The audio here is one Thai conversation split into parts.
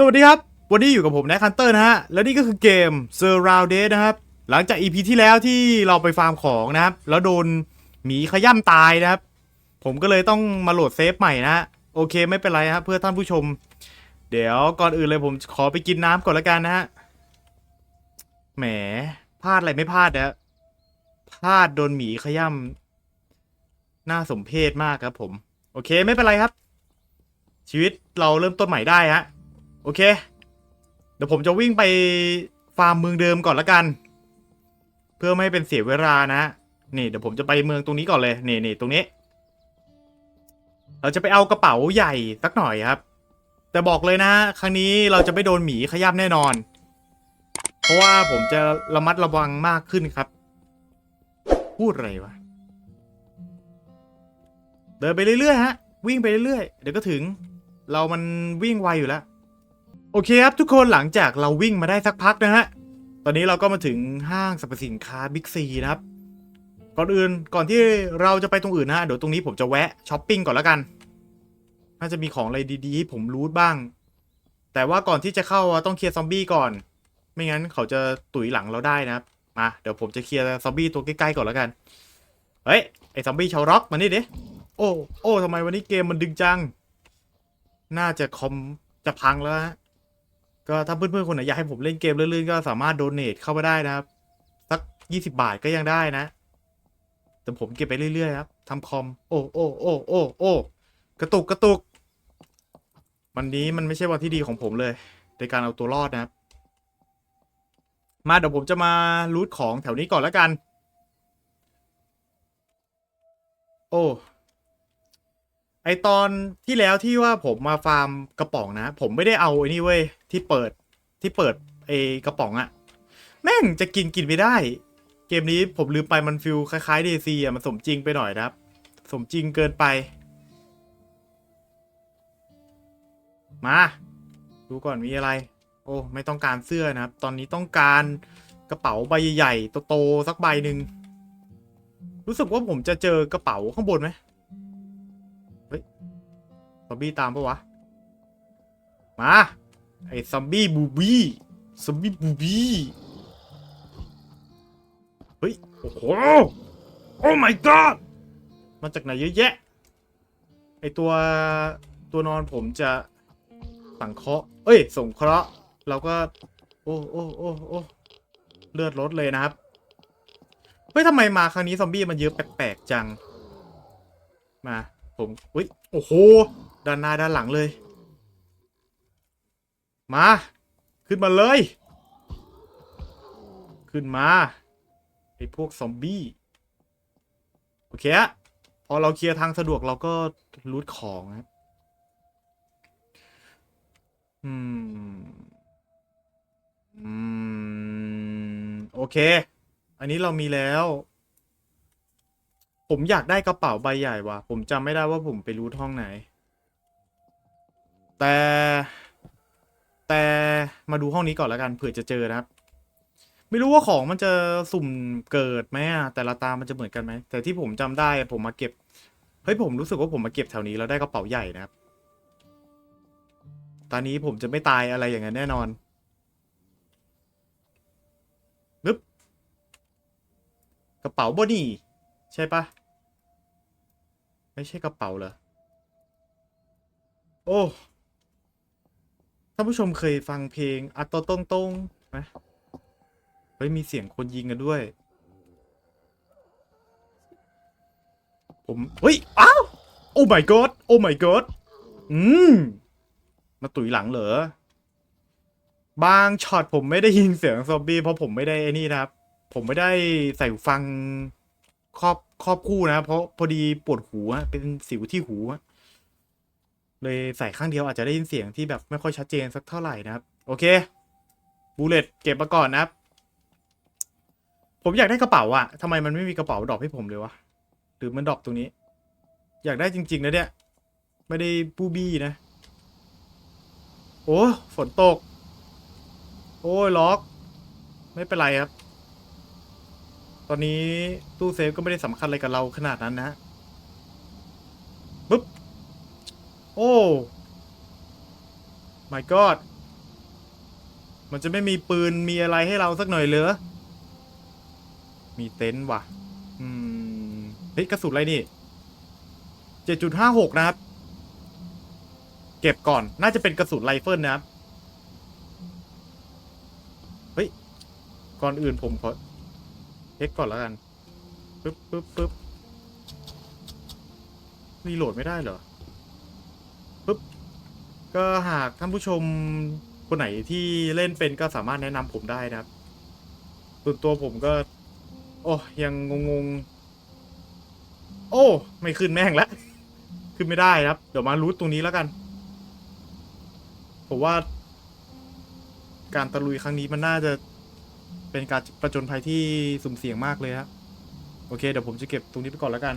สวัสดีครับ วันนี้อยู่กับผมแนคคันเตอร์นะฮะ และนี่ก็คือเกม s u r r o u n d e d นะครับ หลังจาก EP ที่แล้วที่เราไปฟาร์มของนะครับ แล้วโดนหมีขย่ำตายนะครับ ผมก็เลยต้องมาโหลดเซฟใหม่นะฮะโอเคไม่เป็นไรครับเพื่อท่านผู้ชม เดี๋ยวก่อนอื่นเลยผมขอไปกินน้ำก่อนละกันนะฮะ แหมพลาดอะไรไม่พลาดนะพลาดโดนหมีขย่ำน่าสมเพชมากครับผม โอเคไม่เป็นไรครับ ชีวิตเราเริ่มต้นใหม่ได้ฮะ โอเค เดี๋ยวผมจะวิ่งไปฟาร์มเมืองเดิมก่อนละกัน เพื่อไม่ให้เป็นเสียเวลานะ นี่เดี๋ยวผมจะไปเมืองตรงนี้ก่อนเลย นี่นี่ตรงนี้ เราจะไปเอากระเป๋าใหญ่สักหน่อยครับ แต่บอกเลยนะ ครั้งนี้เราจะไม่โดนหมีขย้ำแน่นอน เพราะว่าผมจะระมัดระวังมากขึ้นครับ พูดอะไรวะ เดินไปเรื่อยๆฮะ วิ่งไปเรื่อยๆ เดี๋ยวก็ถึง เรามันวิ่งไวอยู่แล้ว โอเคครับทุกคนหลังจากเราวิ่งมาได้สักพักนะฮะ ตอนนี้เราก็มาถึงห้างสรรพสินค้าบิ๊กซีนะครับ ก่อนอื่นก่อนที่เราจะไปตรงอื่นนะฮะเดี๋ยวตรงนี้ผมจะแวะช้อปปิ้งก่อนแล้วกัน น่าจะมีของอะไรดีๆให้ผมรูทบ้าง แต่ว่าก่อนที่จะเข้าต้องเคลียร์ซอมบี้ก่อน ไม่งั้นเขาจะตุ๋ยหลังเราได้นะครับ มาเดี๋ยวผมจะเคลียร์ซอมบี้ตัวใกล้ๆก่อนแล้วกัน เฮ้ยไอซอมบี้ชาวร็อกมานี่ดิ โอ้โอ้ทำไมวันนี้เกมมันดึงจัง น่าจะคอมจะพังแล้วฮะ ก็ถ้าเพื่อนๆคนไหนอยากให้ผมเล่นเกมลื่นๆก็สามารถโดเน a เข้ามาได้นะครับ สักยี่สิบาทก็ยังได้นะ แต่ผมเก็บไปเรื่อยๆครับทำคอม โอ้โอ้โอ้โอ้โอ้กระตุกกระตุก วันนี้มันไม่ใช่วันที่ดีของผมเลย ในการเอาตัวรอดนะครับ มาเดี๋ยวผมจะมารูทของแถวนี้ก่อนแล้วกัน โอ้ไอตอนที่แล้วที่ว่าผมมาฟาร์มกระป๋องนะ ผมไม่ได้เอาไอ้นี่เว้ย ที่เปิดที่เปิดไอกระป๋องอะแม่งจะกินกินไม่ได้ เกมนี้ผมลืมไปมันฟิลคล้ายๆ DC อะมันสมจริงไปหน่อยนะครับ สมจริงเกินไป มา ดูก่อนมีอะไร โอ้ ไม่ต้องการเสื้อนะครับ ตอนนี้ต้องการกระเป๋าใบใหญ่ๆโตๆสักใบหนึ่งรู้สึกว่าผมจะเจอกระเป๋าข้างบนไหมซอมบี้ตามปะวะ มา ไอ้ซอมบี้บูบี้ซอมบี้บูบี้เฮ้ย โอ้โห โอ้ my god มาจากไหนเยอะแยะ ไอตัวตัวนอนผมจะสังเคราะห์เอ้ยสงเคราะห์เราก็ โอ้โอ้โอ้โอ้เลือดลดเลยนะครับ เฮ้ยทำไมมาครั้งนี้ซอมบี้มันเยอะแปลกๆจัง มา ผมอุ้ย โอ้โห ด้านหน้าด้านหลังเลย มา ขึ้นมาเลย ขึ้นมา ไอ้พวกซอมบี้ โอเคอะพอเราเคลียร์ทางสะดวกเราก็รูทของนะอืม อืม โอเค อันนี้เรามีแล้ว ผมอยากได้กระเป๋าใบใหญ่ว่ะ ผมจำไม่ได้ว่าผมไปรูทห้องไหน แต่ แต่มาดูห้องนี้ก่อนแล้วกันเผื่อจะเจอนะครับ ไม่รู้ว่าของมันจะสุ่มเกิดไหมอะแต่ละตามันจะเหมือนกันไหมแต่ที่ผมจำได้ผมมาเก็บเฮ้ยผมรู้สึกว่าผมมาเก็บแถวนี้แล้วได้กระเป๋าใหญ่นะครับ ตอนนี้ผมจะไม่ตายอะไรอย่างนั้นแน่นอนนึบกระเป๋าบนี่ใช่ปะไม่ใช่กระเป๋าเหรอโอ้ ท่านผู้ชมเคยฟังเพลงอัตโตตงตงไหมเฮ้ยมีเสียงคนยิงกันด้วย ผม เฮ้ย อ้าว โอ้ my god โอ้ my god อืม มาตุ๋ยหลังเหรอ บางช็อตผมไม่ได้ยินเสียงซอมบี้เพราะผมไม่ได้ไอ้นี่นะครับ ผมไม่ได้ใส่หูฟังครอบครอบคู่นะ เพราะพอดีปวดหูเป็นสิวที่หูอะ เลยใส่ข้างเดียวอาจจะได้ยินเสียงที่แบบไม่ค่อยชัดเจนสักเท่าไหร่นะครับ โอเคบูเลตเก็บมาก่อนนะครับ ผมอยากได้กระเป๋าอะทำไมมันไม่มีกระเป๋าดรอปให้ผมเลยวะหรือมันดรอปตรงนี้ อยากได้จริง ๆ นะเนี่ย ไม่ได้บูบี้นะ โอ้ฝนตก โอ้ยล็อก ไม่เป็นไรครับ ตอนนี้ตู้เซฟก็ไม่ได้สำคัญอะไรกับเราขนาดนั้นนะฮะปึ๊บ โอ้ my god มันจะไม่มีปืนมีอะไรให้เราสักหน่อยเหรอ มีเต็นท์ว่ะ อืม เฮ้ยกระสุนอะไรนี่ เจ็ดจุดห้าหกนะครับ เก็บก่อน น่าจะเป็นกระสุนไรเฟิลนะครับ เฮ้ย ก่อนอื่นผมขอเช็คก่อนแล้วกัน ปึ๊บปึ๊บปึ๊บรีโหลดไม่ได้เหรอ ปึ๊บก็หากท่านผู้ชมคนไหนที่เล่นเป็นก็สามารถแนะนำผมได้นะครับ ส่วนตัวผมก็ โอ้ยังงงๆ โอ้ ไม่ขึ้นแม่งและขึ้นไม่ได้ครับ เดี๋ยวมารูทตรงนี้แล้วกัน ผมว่า การตะลุยครั้งนี้มันน่าจะเป็นการประจนภัยที่สุ่มเสี่ยงมากเลยครับโอเค เดี๋ยวผมจะเก็บตรงนี้ไปก่อนแล้วกัน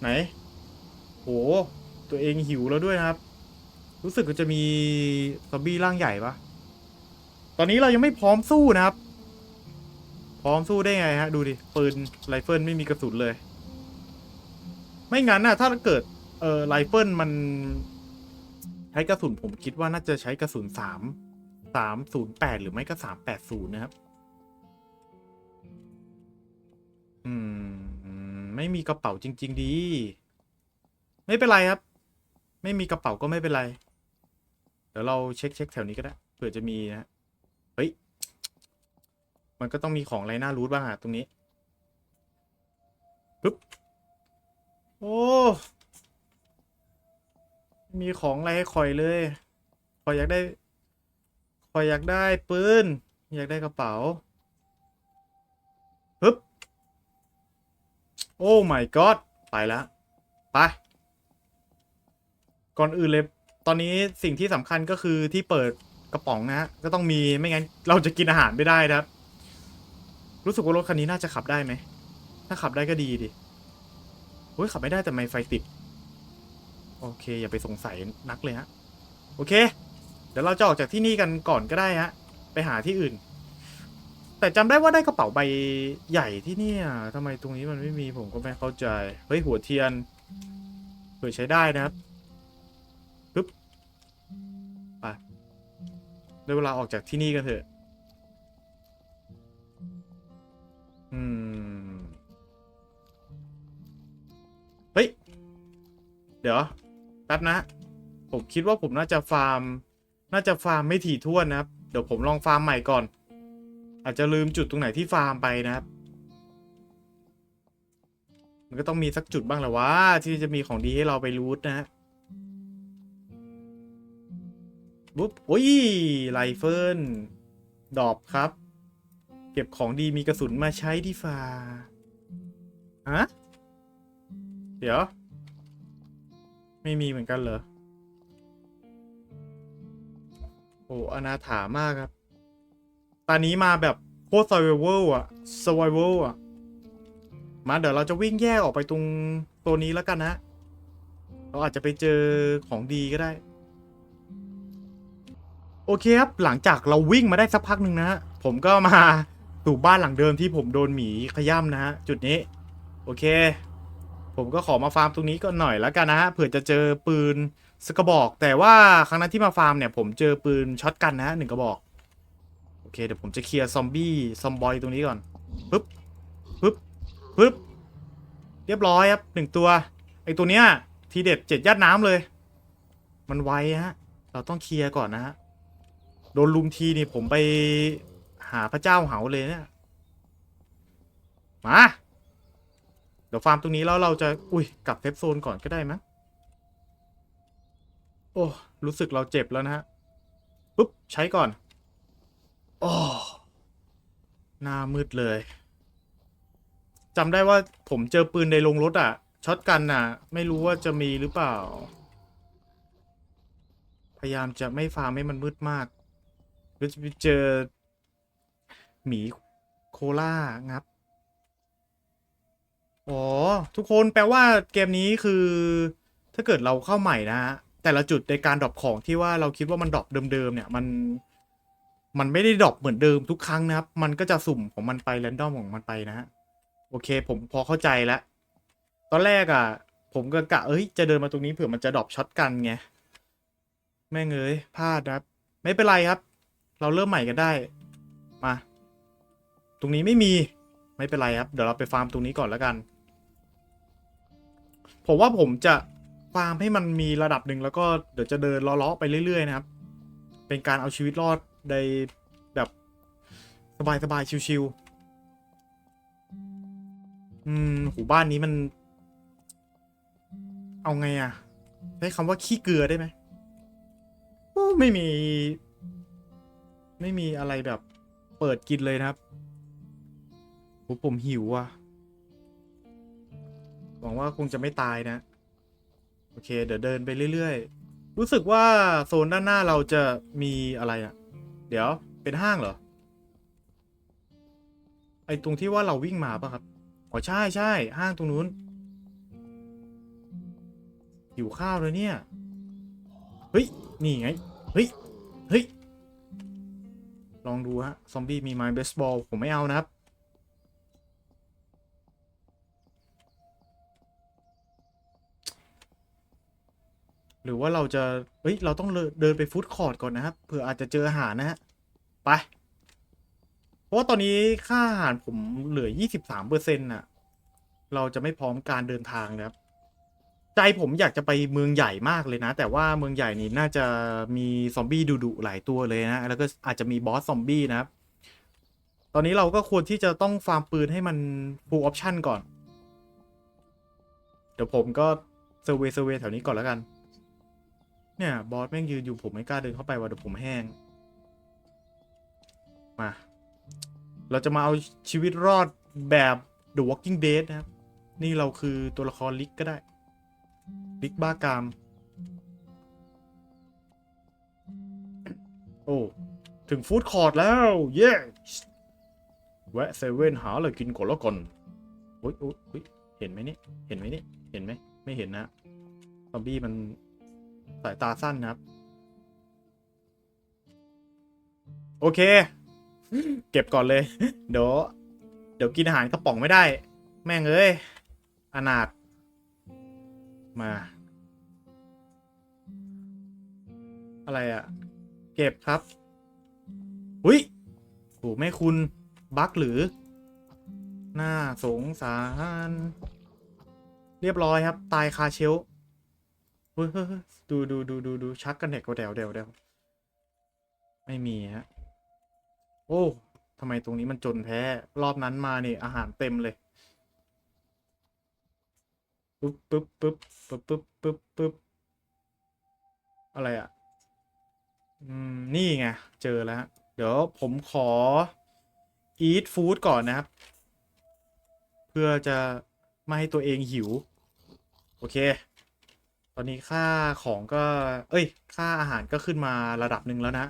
ไหน โห ตัวเองหิวแล้วด้วยนะครับ รู้สึกว่าจะมีซอมบี้ร่างใหญ่ปะตอนนี้เรายังไม่พร้อมสู้นะครับ พร้อมสู้ได้ไงฮะ ดูดิปืนไรเฟิลไม่มีกระสุนเลย ไม่งั้นน่ะถ้าเกิดเออไรเฟิลมัน ใช้กระสุนผมคิดว่าน่าจะใช้กระสุนสามสามศูนย์แปดหรือไม่ก็สามแปดศูนย์นะครับ อืม ไม่มีกระเป๋าจริง ๆ ดี ไม่เป็นไรครับ ไม่มีกระเป๋าก็ไม่เป็นไร เดี๋ยวเราเช็คเช็คแถวนี้ก็ได้เผื่อจะมีนะเฮ้ย มันก็ต้องมีของอะไรน่ารู้บ้างอะตรงนี้ปึ๊บโอ้มีของอะไรให้คอยเลยคอยอยากได้คอยอยากได้ปืนอยากได้กระเป๋าปึ๊บโอ้ my god ไปแล้วไป ก่อนอื่นเลย ตอนนี้สิ่งที่สำคัญก็คือที่เปิดกระป๋องนะฮะก็ต้องมีไม่งั้นเราจะกินอาหารไม่ได้นะครับ รู้สึกว่ารถคันนี้น่าจะขับได้ไหม ถ้าขับได้ก็ดีดิโอ้ยขับไม่ได้แต่ไม่ไฟติด โอเค อย่าไปสงสัยนักเลยฮะ โอเค เดี๋ยวเราจะออกจากที่นี่กันก่อนก็ได้ฮะ ไปหาที่อื่น แต่จำได้ว่าได้กระเป๋าใบใหญ่ที่เนี่ยทำไมตรงนี้มันไม่มีผมก็ไม่เข้าใจ เฮ้ยหัวเทียนเผื่อใช้ได้นะครับปึ๊บ ได้เวลาออกจากที่นี่กันเถอะ อืม เฮ้ย เดี๋ยวแป๊บนะ ผมคิดว่าผมน่าจะฟาร์ม น่าจะฟาร์มไม่ถี่ถ้วนนะครับ เดี๋ยวผมลองฟาร์มใหม่ก่อน อาจจะลืมจุดตรงไหนที่ฟาร์มไปนะครับ มันก็ต้องมีสักจุดบ้างแหละวะที่จะมีของดีให้เราไปรูทนะฮะ บุ๊บโอ้ยไรเฟิลดอบครับ เก็บของดีมีกระสุนมาใช้ดีฟ้าฮะเดี๋ยว ไม่มีเหมือนกันเหรอ โอ้อนาถามากครับ ตอนนี้มาแบบโคตร survival อะ survival อะมาเดี๋ยวเราจะวิ่งแยกออกไปตรงตัวนี้แล้วกันนะ เราอาจจะไปเจอของดีก็ได้ โอเคครับ หลังจากเราวิ่งมาได้สักพักหนึ่งนะฮะ ผมก็มาสู่บ้านหลังเดิมที่ผมโดนหมีขย้ำนะฮะ จุดนี้ โอเค ผมก็ขอมาฟาร์มตรงนี้ก่อนหน่อยแล้วกันนะฮะ เผื่อจะเจอปืนสกกระบอก แต่ว่าครั้งนั้นที่มาฟาร์มเนี่ยผมเจอปืนช็อตกันนะฮะหนึ่งกระบอก โอเคเดี๋ยวผมจะเคลียร์ซอมบี้ซอมบอยตรงนี้ก่อน ปึ๊บ ปึ๊บ ปึ๊บ เรียบร้อยครับหนึ่งตัว ไอตัวเนี้ยทีเด็ดเจ็ดยัดน้ำเลย มันไวฮะ เราต้องเคลียร์ก่อนนะฮะ โดนลุมทีนี่ผมไปหาพระเจ้าเหาเลยเนี่ย มา เดี๋ยวฟาร์มตรงนี้แล้วเราจะ อุ้ย กลับเซฟโซนก่อนก็ได้มั้ง โอ้ รู้สึกเราเจ็บแล้วนะฮะ ปุ๊บ ใช้ก่อนโอ้หน้ามืดเลยจำได้ว่าผมเจอปืนในโรงรถอะช็อตกันอะ ไม่รู้ว่าจะมีหรือเปล่า พยายามจะไม่ฟาร์มให้มันมืดมาก หรือจะไปเจอ หมีโคล่างับ อ๋อ ทุกคนแปลว่าเกมนี้คือ ถ้าเกิดเราเข้าใหม่นะฮะ แต่ละจุดในการดรอปของที่ว่าเราคิดว่ามันดรอปเดิมๆเนี่ย มันมันไม่ได้ดรอปเหมือนเดิมทุกครั้งนะครับ มันก็จะสุ่มของมันไปแรนดอมของมันไปนะฮะ โอเค ผมพอเข้าใจแล้ว ตอนแรกอะ ผมก็กะ เอ้ย จะเดินมาตรงนี้เผื่อมันจะดรอปช็อตกันไง แม่งเอ้ยพลาดครับ ไม่เป็นไรครับ เราเริ่มใหม่กันได้ มา ตรงนี้ไม่มีไม่เป็นไรครับ เดี๋ยวเราไปฟาร์มตรงนี้ก่อนแล้วกัน ผมว่าผมจะฟาร์มให้มันมีระดับหนึ่งแล้วก็เดี๋ยวจะเดินลาะๆไปเรื่อยๆนะครับ เป็นการเอาชีวิตรอดในแบบสบายๆชิวๆอืมหูบ้านนี้มัน เอาไงอะใช้คำว่าขี้เกลือได้ไหมโอ้ไม่มี ไม่มีอะไรแบบเปิดกินเลยนะครับผมหิวอะ หวังว่าคงจะไม่ตายนะ โอเค เดี๋ยวเดินไปเรื่อยๆ รู้สึกว่าโซนด้านหน้าเราจะมีอะไรอะเดี๋ยวเป็นห้างเหรอ ไอตรงที่ว่าเราวิ่งมาปะครับ อ๋อใช่ใช่ห้างตรงนู้นหิวข้าวเลยเนี่ย เฮ้ย นี่ไง เฮ้ย เฮ้ย ลองดูฮะ ซอมบี้มีไม้เบสบอล ผมไม่เอานะครับ หรือว่าเราจะ เฮ้ย เราต้องเดินไปฟู้ดคอร์ทก่อนนะครับ เผื่ออาจจะเจออาหารนะฮะ ไป เพราะว่าตอนนี้ค่าอาหารผมเหลือ 23เปอร์เซ็นต์น่ะ เราจะไม่พร้อมการเดินทางนะครับ ใจผมอยากจะไปเมืองใหญ่มากเลยนะ แต่ว่าเมืองใหญ่นี่น่าจะมีซอมบี้ดุๆหลายตัวเลยนะ แล้วก็อาจจะมีบอสซอมบี้นะครับ ตอนนี้เราก็ควรที่จะต้องฟาร์มปืนให้มัน full option ก่อน เดี๋ยวผมก็เซอร์เวย์เซอร์เวย์แถวนี้ก่อนแล้วกัน เนี่ยบอสแม่งยืนอยู่ผมไม่กล้าเดินเข้าไปว่าเดี๋ยวผมแห้ง มา เราจะมาเอาชีวิตรอดแบบ The Walking Dead นะครับ นี่เราคือตัวละครลิกก็ได้ ลิกบ้ากาม โอ้ ถึงฟู้ดคอร์ทแล้ว เย้ แวะเซเว่นหาอะไรกินก่อนแล้วก่อนโอ้ยโอ้ยโอ๊ยเห็นไหมเนี่ยเห็นไหมเนี่ยเห็นไหม ไม่เห็นนะซอมบี้มันสายตาสั้นนะครับ โอเค เก็บก่อนเลย เดี๋ยว เดี๋ยวกินอาหารกระป๋องไม่ได้ แม่งเอ้ยอนาถมา อะไรอะ่ะ เก็บครับหุยโหแม่คุณ บักหรือ หน่าสงสาร เรียบร้อยครับ ตายคาเชลเฮ้ยดูดูดูดูดูชักกันเด็กก็เดวเดวเดวไม่มีฮะ โอ้ทำไมตรงนี้มันจนแพ้ รอบนั้นมานี่อาหารเต็มเลยปึ๊บปึ๊บปึ๊บปึ๊บปึ๊บปึ๊บปึ๊บอะไรอะ อืม นี่ไง เจอแล้ว เดี๋ยวผมขอ eat food ก่อนนะครับ เพื่อจะไม่ให้ตัวเองหิว โอเค ตอนนี้ค่าของก็ เอ้ย ค่าอาหารก็ขึ้นมาระดับหนึ่งแล้วนะ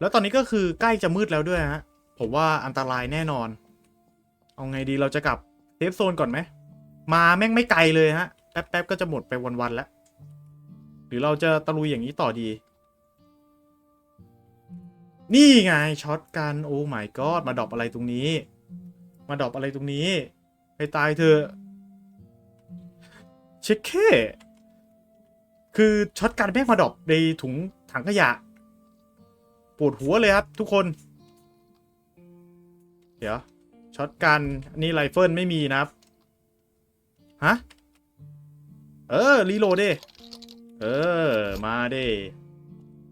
แล้วตอนนี้ก็คือใกล้จะมืดแล้วด้วยฮะผมว่าอันตรายแน่นอน เอาไงดีเราจะกลับเซฟโซนก่อนไหม มาแม่งไม่ไกลเลยฮะ แป๊บๆก็จะหมดไปวันๆแล้ว หรือเราจะตะลุยอย่างนี้ต่อดี นี่ไงช็อตกันโอ้ my god มาดรอปอะไรตรงนี้ มาดรอปอะไรตรงนี้ให้ตายเถอะเช็คเคคือช็อตกันแม่งมาดรอปในถุงถังขยะปวดหัวเลยครับทุกคน เดี๋ยวช็อตกันนนี้ไรเฟิลไม่มีนะครับฮะเออรีโหลดดิเออ มาดิ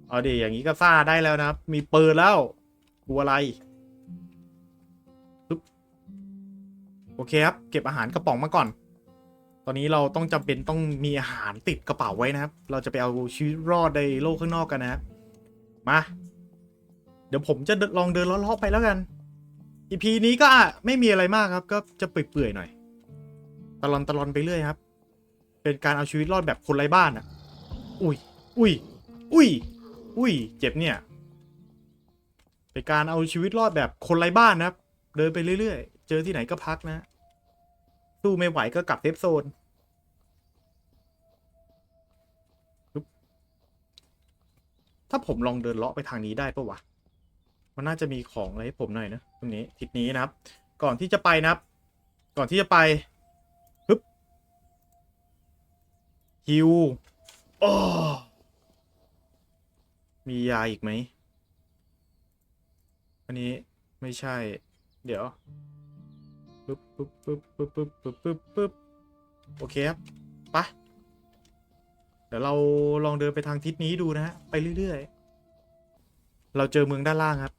เอาดิอย่างนี้ก็ซ่าได้แล้วนะครับ มีปืนแล้วกลัวอะไรปึ๊บโอเคครับ เก็บอาหารกระป๋องมาก่อน ตอนนี้เราต้องจำเป็นต้องมีอาหารติดกระเป๋าไว้นะครับ เราจะไปเอาชีวิตรอดในโลกข้างนอกกันนะครับมา เดี๋ยวผมจะลองเดินเลาะๆไปแล้วกันอีพีนี้ก็ไม่มีอะไรมากครับ ก็จะเปื่อยๆหน่อย ตลอนตลอนไปเรื่อยครับ เป็นการเอาชีวิตรอดแบบคนไร้บ้านอะ อุ้ยอุ้ยอุ้ย อุ้ย เจ็บเนี่ย เป็นการเอาชีวิตรอดแบบคนไร้บ้านนะครับ เดินไปเรื่อยๆ เจอที่ไหนก็พักนะ สู้ไม่ไหวก็กลับเซฟโซนถ้าผมลองเดินเลาะไปทางนี้ได้ปะวะ มันน่าจะมีของอะไรให้ผมหน่อยนะตรงนี้ทิศนี้นะครับ ก่อนที่จะไปนะครับ ก่อนที่จะไปฮึบฮิวโอ้ มียาอีกไหม อันนี้ไม่ใช่ เดี๋ยวปึ๊บปึ๊บปึ๊บปึ๊บปึ๊บปึ๊บปึ๊บปึ๊บโอเคครับไปะเดี๋ยวเราลองเดินไปทางทิศนี้ดูนะฮะ ไปเรื่อยๆ เราเจอเมืองด้านล่างครับ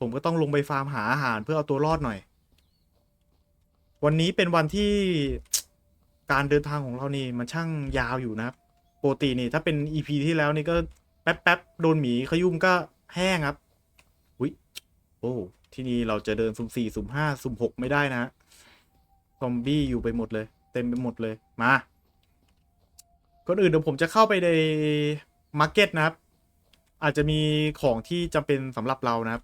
ผมก็ต้องลงไปฟาร์มหาอาหารเพื่อเอาตัวรอดหน่อย วันนี้เป็นวันที่การเดินทางของเรานี่มันช่างยาวอยู่นะครับ โปกตินี่ถ้าเป็นอีพีที่แล้วนี่ก็ ป๊บแป๊บๆโดนหมีขยุ่มก็แห้งครับ อุ้ยโอ้ที่นี่เราจะเดินสุ่มสี่สุ่มห้าสุ่มหกไม่ได้นะฮะซอมบี้อยู่ไปหมดเลย เต็มไปหมดเลยมาก่อนอื่นเดี๋ยวผมจะเข้าไปในมาร์เก็ตนะครับ อาจจะมีของที่จำเป็นสำหรับเรานะครับ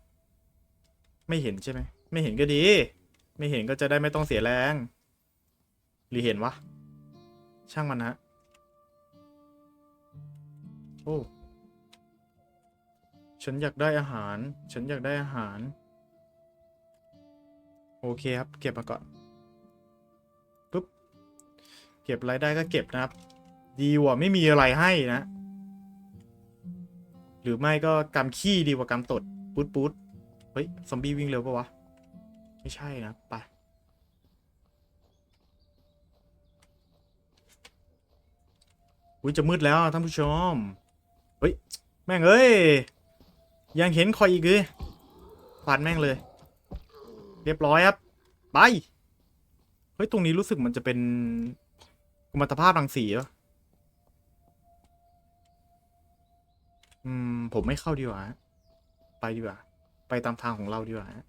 ไม่เห็นใช่ไหมไม่เห็นก็ดี ไม่เห็นก็จะได้ไม่ต้องเสียแรงหรือเห็นวะช่างมันนะโอ้ ฉันอยากได้อาหาร ฉันอยากได้อาหาร โอเคครับ เก็บมาก่อนปุ๊บ เก็บรายได้ก็เก็บนะครับ ดีกว่าไม่มีอะไรให้นะ หรือไม่ก็กำขี้ดีกว่ากำตดปุ๊ดปุ๊ดเฮ้ย ซอมบี้วิ่งเร็วปะวะ ไม่ใช่นะ ไปอุ้ยจะมืดแล้วท่านผู้ชม เฮ้ย แม่งเอ้ย ยังเห็นคอยอีกเลยฟันแม่งเลย เรียบร้อยครับ ไป เฮ้ย ตรงนี้รู้สึกมันจะเป็นกุมารภาพรังสีเหรออืม ผมไม่เข้าดีกว่า ไปดีกว่า ไปตามทางของเราดีกว่าฮะ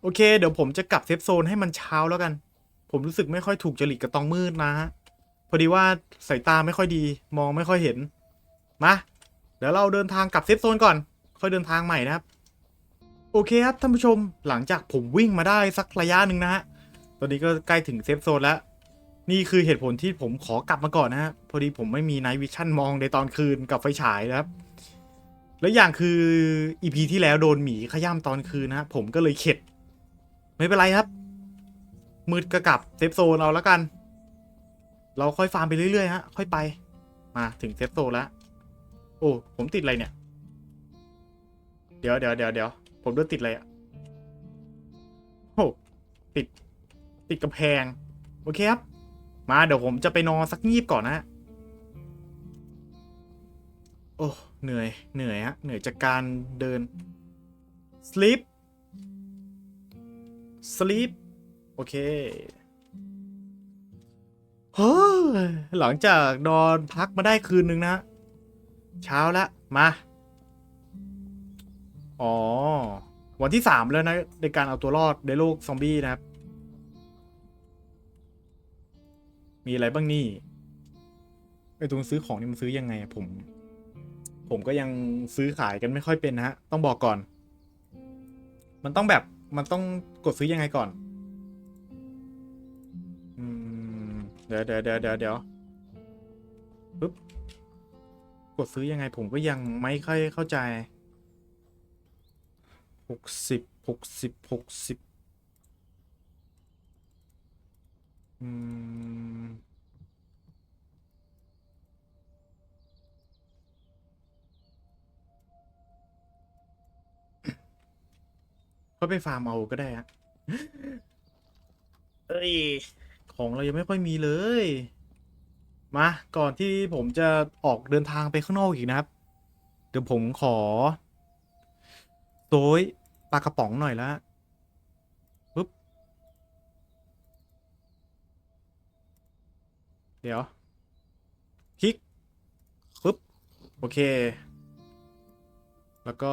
โอเค เดี๋ยวผมจะกลับเซฟโซนให้มันเช้าแล้วกัน ผมรู้สึกไม่ค่อยถูกจริตกับตองมืดนะฮะ พอดีว่าสายตาไม่ค่อยดี มองไม่ค่อยเห็น มา เดี๋ยวเราเดินทางกลับเซฟโซนก่อน ค่อยเดินทางใหม่นะครับ โอเคครับท่านผู้ชม หลังจากผมวิ่งมาได้สักระยะหนึ่งนะฮะ ตอนนี้ก็ใกล้ถึงเซฟโซนแล้ว นี่คือเหตุผลที่ผมขอกลับมาก่อนนะฮะ พอดีผมไม่มีไนท์วิชั่นมองในตอนคืนกับไฟฉายนะครับ แล้วอย่างคืออีพีที่แล้วโดนหมีขย้ำตอนคืนนะฮะผมก็เลยเข็ด ไม่เป็นไรครับ มืดก็กลับเซฟโซนเอาแล้วกัน เราค่อยฟาร์มไปเรื่อยๆฮะค่อยไป มาถึงเซฟโซนแล้ว โอ้ผมติดอะไรเนี่ย เดี๋ยวเดี๋ยวเดี๋ยวเดี๋ยวผมดนติดอะไรอะโอ้ติด ติดกระแพง โอเคครับ มาเดี๋ยวผมจะไปนอนสักงีบก่อนนะฮะโอ้เหนื่อยเหนื่อยฮะเหนื่อยจากการเดิน sleep sleep โอเค เฮ้ยหลังจากนอนพักมาได้คืนนึงนะ เช้าละมา อ๋อ วันที่สามแล้วนะ ในการเอาตัวรอดในโลกซอมบี้นะครับ มีอะไรบ้างนี่ไอตรงซื้อของนี่มันซื้อยังไงผม ผมก็ยังซื้อขายกันไม่ค่อยเป็นนะฮะ ต้องบอกก่อน มันต้องแบบมันต้องกดซื้อยังไงก่อน เดี๋ยวเดี๋ยวเดี๋ยวเดี๋ยวเดี๋ยวปึ๊บกดซื้อยังไงผมก็ยังไม่ค่อยเข้าใจหกสิบหกสิบหกสิบอืมก็ไปฟาร์มเอาก็ได้ฮะเอ้ย ของเรายังไม่ค่อยมีเลย มา ก่อนที่ผมจะออกเดินทางไปข้างนอกอีกนะครับ เดี๋ยวผมขอโต้ยปลากระป๋องหน่อยละปึ๊บ เดี๋ยว คลิกปึ๊บ โอเค แล้วก็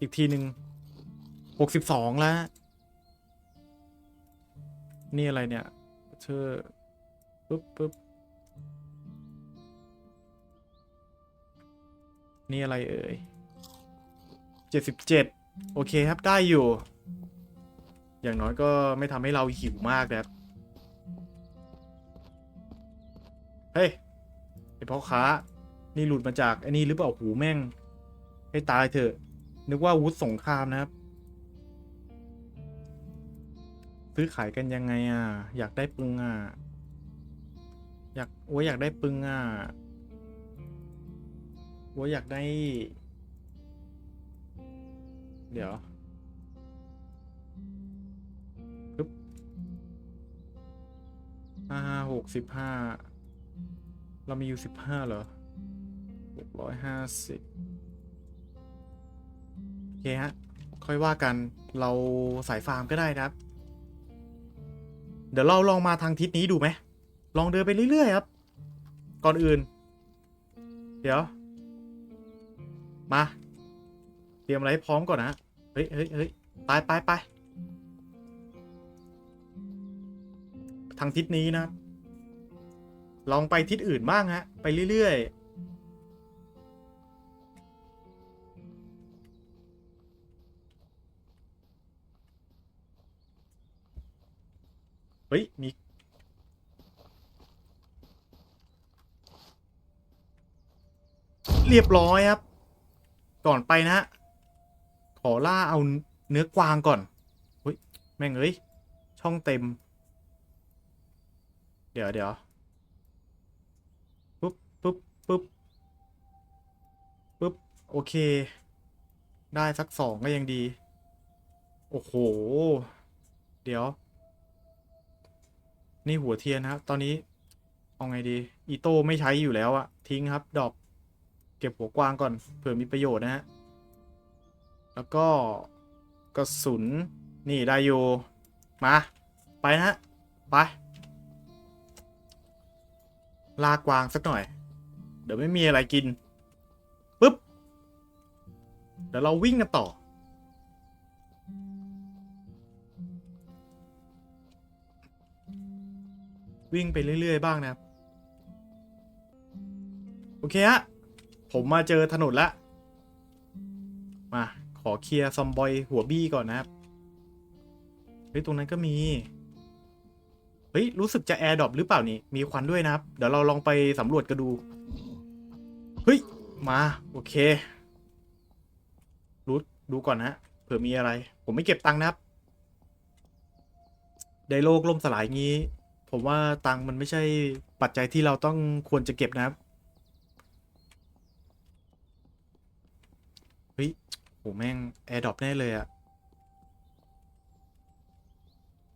อีกทีหนึ่งหกสิบสองแล้วนี่อะไรเนี่ย เธอปึ๊บปึ๊บนี่อะไรเอ่ยเจ็ดสิบเจ็ดโอเคครับได้อยู่ อย่างน้อยก็ไม่ทำให้เราหิวมากนะครับ เฮ้ยไอพ่อค้า นี่หลุดมาจากไอ้นี่หรือเปล่าหูแม่ง ให้ตายเถอะ นึกว่าอาวุธสงครามนะครับ ซื้อขายกันยังไงอะ อยากได้ปึงอะ อยากโอ้ยอยากได้ปึงอะว่าอยากได้ เดี๋ยวปึ๊บห้าหกสิบห้าเรามีอยู่สิบห้าเหรอหกร้อยห้าสิบโอเคฮะ ค่อยว่ากันเราสายฟาร์มก็ได้ครับ เดี๋ยวเราลองมาทางทิศนี้ดูไหม ลองเดินไปเรื่อยๆครับ ก่อนอื่น เดี๋ยว มา เตรียมอะไรพร้อมก่อนนะ เฮ้ยเฮ้ยเฮ้ยไปไปไป ทางทิศนี้นะ ลองไปทิศอื่นบ้างฮะ ไปเรื่อยๆ ฮ้ย มี เรียบร้อยครับ ก่อนไปนะฮะ ขอล่าเอาเนื้อกวางก่อนเฮ้ย แม่งเอ้ย ช่องเต็ม เดี๋ยวเดี๋ยวปุ๊บปุ๊บปุ๊บปุ๊บ โอเค ได้สักสองก็ยังดี โอ้โห เดี๋ยว นี่หัวเทียนนะครับ ตอนนี้เอาไงดี อีโต้ไม่ใช้อยู่แล้วอะทิ้งครับดอกเก็บหัวกวางก่อนเผื่อมีประโยชน์นะฮะ แล้วก็กระสุน นี่ได้อยู่ มา ไปนะฮะ ไป ลากกวางสักหน่อย เดี๋ยวไม่มีอะไรกินปุ๊บ เดี๋ยวเราวิ่งกันต่อ วิ่งไปเรื่อย ๆ บ้างนะครับ โอเคฮะ ผมมาเจอถนนละ มา ขอเคลียร์ซอมบอยหัวบี้ก่อนนะครับ เฮ้ย ตรงนั้นก็มี เฮ้ย รู้สึกจะแอร์ดรอปหรือเปล่านี่ มีควันด้วยนะครับ เดี๋ยวเราลองไปสำรวจกันดู เฮ้ย มา โอเค รู้ดูก่อนนะเผื่อมีอะไร ผมไม่เก็บตังค์นะครับในโลกล่มสลายงี้ ผมว่าตังค์มันไม่ใช่ปัจจัยที่เราต้องควรจะเก็บนะครับ เฮ้ยโหแม่งแอร์ดรอปแน่เลยอะ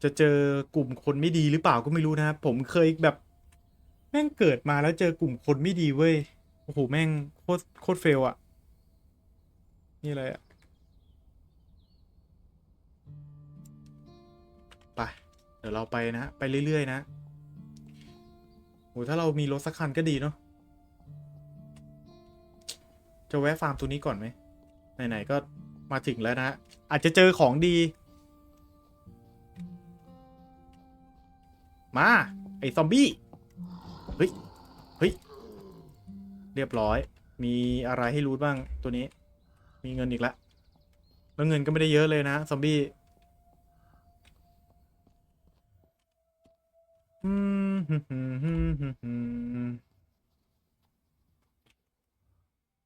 จะเจอกลุ่มคนไม่ดีหรือเปล่าก็ไม่รู้นะครับผมเคยแบบ แม่งเกิดมาแล้วเจอกลุ่มคนไม่ดีเว้ย โอ้โห แม่งโคตรโคตรเฟลอะนี่อะไรอะ ดี๋ยวเราไปนะไปเรื่อย ๆ นะโหถ้าเรามีรถสักคันก็ดีเนาะจะแวะฟาร์มตัวนี้ก่อนไหมไหนๆก็มาถึงแล้วนะอาจจะเจอของดี มา ไอ้ซอมบี้ เฮ้ย เฮ้ย เรียบร้อย มีอะไรให้รู้บ้างตัวนี้ มีเงินอีกแล้วแล้วเงินก็ไม่ได้เยอะเลยนะซอมบี้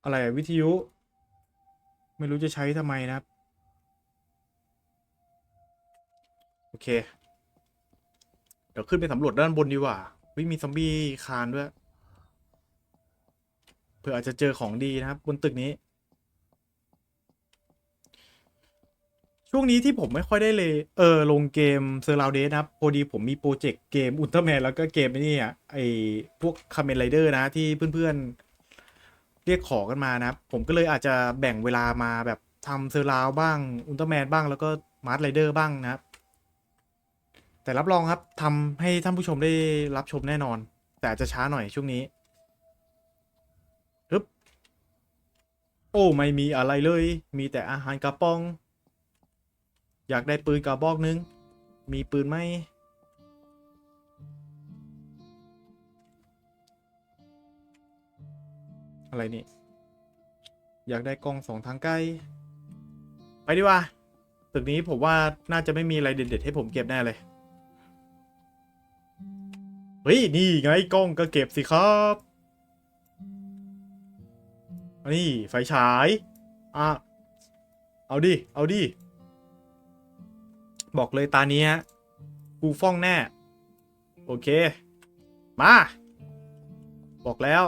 อะไรวิทยุ ไม่รู้จะใช้ทำไมนะครับ โอเค เดี๋ยวขึ้นไปสำรวจด้านบนดีกว่าวิมีซอมบี้คานด้วยเผื่ออาจจะเจอของดีนะครับ บนตึกนี้ ช่วงนี้ที่ผมไม่ค่อยได้เลยเออลงเกมเซอร์ราวเดสนะครับพอดีผมมีโปรเจกต์เกมอุลตร้าแมนแล้วก็เกมไอ้นี่อะไอพวกคาเมนไรเดอร์นะที่เพื่อนๆ เรียกขอกันมานะครับ ผมก็เลยอาจจะแบ่งเวลามาแบบทำเซอร์ราวบ้างอุลตร้าแมนบ้างแล้วก็มาร์ r ไรเดอร์บ้างนะครับ แต่รับรองครับทำให้ท่านผู้ชมได้รับชมแน่นอน แต่อาจจะช้าหน่อยช่วงนี้ฮึบโอ้ไม่มีอะไรเลย มีแต่อาหารกระป๋อง อยากได้ปืนกระบอกนึง มีปืนไหมอะไรนี่ อยากได้กล้องสองทางใกล้ ไปดีกว่า ตึกนี้ผมว่าน่าจะไม่มีอะไรเด็ดๆให้ผมเก็บแน่เลย เฮ้ย นี่ไงกล้องก็เก็บสิครับนนี้ไฟฉาย อะ เอาดิ เอาดิ บอกเลยตานี้ฮะกูฟ้องแน่ โอเค มา บอกแล้ว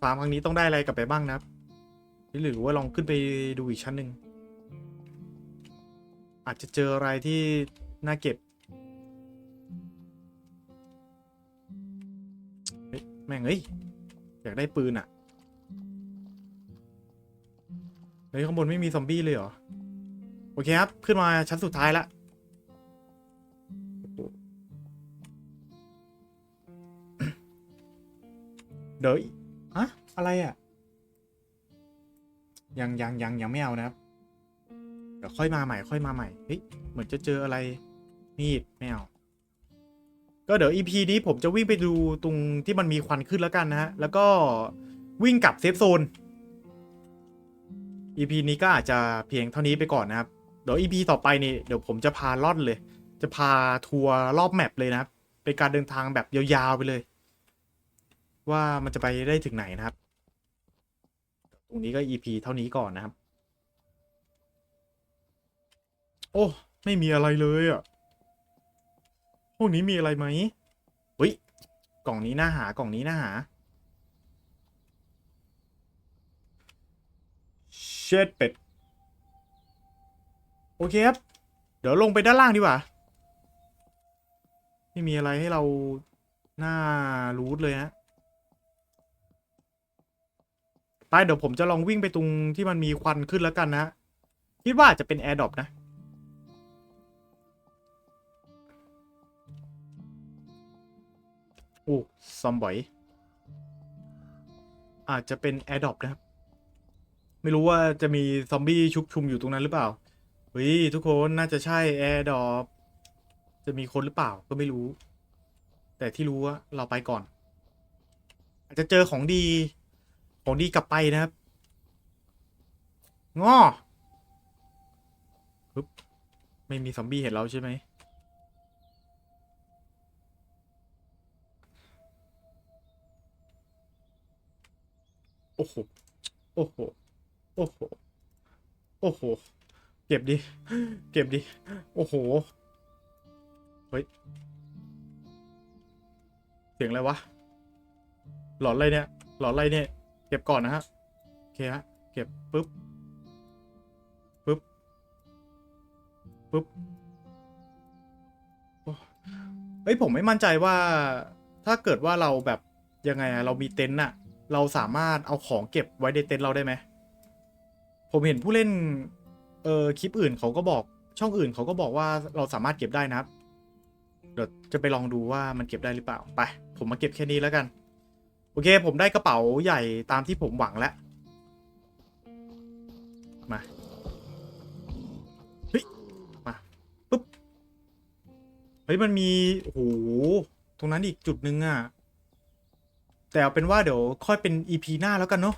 ฟาร์มครั้งนี้ต้องได้อะไรกลับไปบ้างนะหรือว่าลองขึ้นไปดูอีกชั้นหนึ่งอาจจะเจออะไรที่น่าเก็บแม่งเอ้ยอยากได้ปืนอะเฮ้ยข้างบนไม่มีซอมบี้เลยเหรอ โอเคครับ ขึ้นมาชั้นสุดท้ายละโอ้โหเดี๋ยวอะอะไรอะ ยังยังยังยังไม่เอานะครับ เดี๋ยวค่อยมาใหม่ค่อยมาใหม่ เฮ้ย เหมือนจะเจออะไร มีดไม่เอา ก็เดี๋ยว EP นี้ผมจะวิ่งไปดูตรงที่มันมีควันขึ้นแล้วกันนะฮะ แล้วก็วิ่งกลับเซฟโซน EP นี้ก็อาจจะเพียงเท่านี้ไปก่อนนะครับ เดี๋ยว EP ต่อไปนี่เดี๋ยวผมจะพาล่อนเลย จะพาทัวร์รอบแมปเลยนะครับ เป็นการเดินทางแบบยาวๆไปเลย ว่ามันจะไปได้ถึงไหนนะครับ ตรงนี้ก็ EP เท่านี้ก่อนนะครับ โอ้ไม่มีอะไรเลยอะ่ะพวกนี้มีอะไรไหมเฮ้ยกล่องนี้น่าหากล่องนี้น่าหาเช็ดเป็ด โอเคครับ เดี๋ยวลงไปด้านล่างดีกว่า ไม่มีอะไรให้เราหน่ารู้เลยฮะไปเดี๋ยวผมจะลองวิ่งไปตรงที่มันมีควันขึ้นแล้วกันนะ คิดว่าจจะเป็นแอร์ดรอปนะ โอ้ซอมบอย อาจจะเป็นแอร์ดรอปนะครับ ไม่รู้ว่าจะมีซอมบี้ชุกชุมอยู่ตรงนั้นหรือเปล่า เฮ้ยทุกคนน่าจะใช่แอร์ดอปจะมีคนหรือเปล่าก็ไม่รู้ แต่ที่รู้ว่าเราไปก่อน อาจจะเจอของดี ของดีกลับไปนะครับง้อปึ๊บไม่มีซอมบี้เห็นเราใช่ไหมโอ้โห โอ้โห โอ้โห โอ้โห ก็บดิ เก็บดิ โอ้โห เฮ้ย เสียงอะไรวะ หลอนอะไรเนี่ย หลอนอะไรเนี่ย เก็บก่อนนะฮะ โอเคฮะ เก็บปุ๊บ ปุ๊บ ปุ๊บเฮ้ยผมไม่มั่นใจว่า ถ้าเกิดว่าเราแบบยังไงอะเรามีเต็นท์อะเราสามารถเอาของเก็บไว้ในเต็นท์เราได้ไหม ผมเห็นผู้เล่น เออคลิปอื่นเขาก็บอกช่องอื่นเขาก็บอกว่าเราสามารถเก็บได้นะครับ เดี๋ยวจะไปลองดูว่ามันเก็บได้หรือเปล่า ไป ผมมาเก็บแค่นี้แล้วกัน โอเค ผมได้กระเป๋าใหญ่ตามที่ผมหวังแล้ว มาเฮ้ยมาปุ๊บ เฮ้ย มันมี โอ้โห ตรงนั้นอีกจุดนึงอะแต่เอาเป็นว่าเดี๋ยวค่อยเป็น EP หน้าแล้วกันเนาะ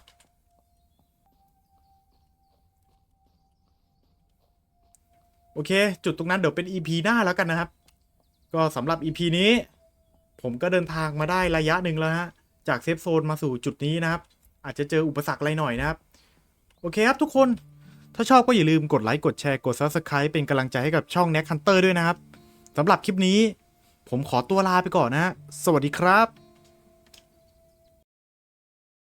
โอเค จุดตรงนั้นเดี๋ยวเป็น EP หน้าแล้วกันนะครับ ก็สำหรับ EP นี้ ผมก็เดินทางมาได้ระยะหนึ่งแล้วฮะจากเซฟโซนมาสู่จุดนี้นะครับ อาจจะเจออุปสรรคอะไรหน่อยนะครับ โอเคครับทุกคนถ้าชอบก็อย่าลืมกดไลค์กดแชร์กด Subscribe เป็นกำลังใจให้กับช่อง n e c Hunter ด้วยนะครับสำหรับคลิปนี้ ผมขอตัวลาไปก่อนนะ สวัสดีครับ